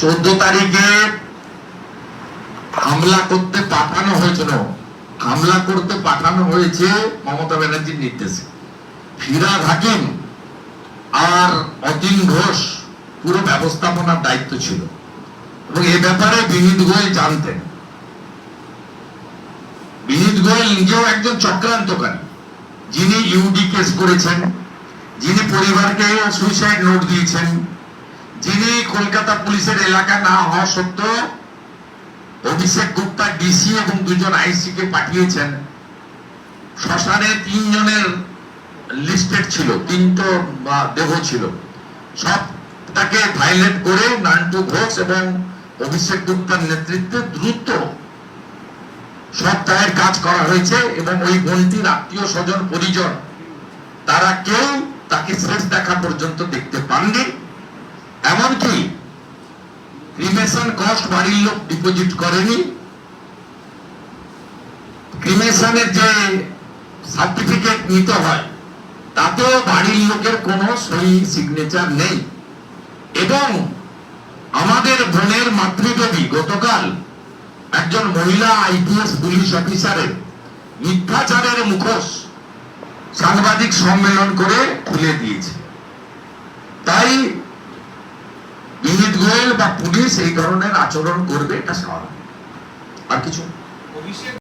চোদ্দ তারিখে হামলা করতে পাঠানো হয়েছিল হামলা করতে পাঠানো হয়েছে মমতা ব্যানার্জির নির্দেশে। ফিরাদ হাকিম আর অতীন ঘোষ পুরো ব্যবস্থাপনার দায়িত্ব ছিল। এবং এ ব্যাপারে বিনীত গোয়েল জানতেন। বিনীত গোয়েল নিজেও একজন চক্রান্তকারী। যিনি ইউডি কেস করেছেন, যিনি পরিবারকে সুইসাইড নোট দিয়েছেন যিনি কলকাতা পুলিশের এলাকা না হওয়া সত্ত্বেও অভিষেক গুপ্তা ডিসি এবং দুজন আইসি কে পাঠিয়েছেন। শ্মশানে তিনজনের লিস্টেড ছিল, তিনটো দেহ ছিল। সব তাকে ভাইলেট করে নান্টু ঘোষ এবং অভিষেক গুপ্তার নেতৃত্বে দ্রুত সপ্তাহের কাজ করা হয়েছে এবং ওই বোনটির আত্মীয় স্বজন, পরিজন, তারা কেউ তাকে শেষ দেখা পর্যন্ত দেখতে পাননি। এমনকি ক্রিমেশন কস্ট বাড়ির লোক ডিপোজিট করেনি। ক্রিমেশনের যে সার্টিফিকেট নিতে হয়, তাতেও বাড়ির লোকের কোনো সই সিগনেচার নেই। এবং আমাদের বোনের মাতৃদেবী গতকাল একজন মহিলা আইপিএস পুলিশ অফিসারের মিথ্যাচারের মুখোশ সাংবাদিক সম্মেলন করে খুলে দিয়েছে তাই বিনীত গোয়েল পুলিশ এই ধরনের আচরণ করবে এটা স্বাভাবিক। আর কিছু?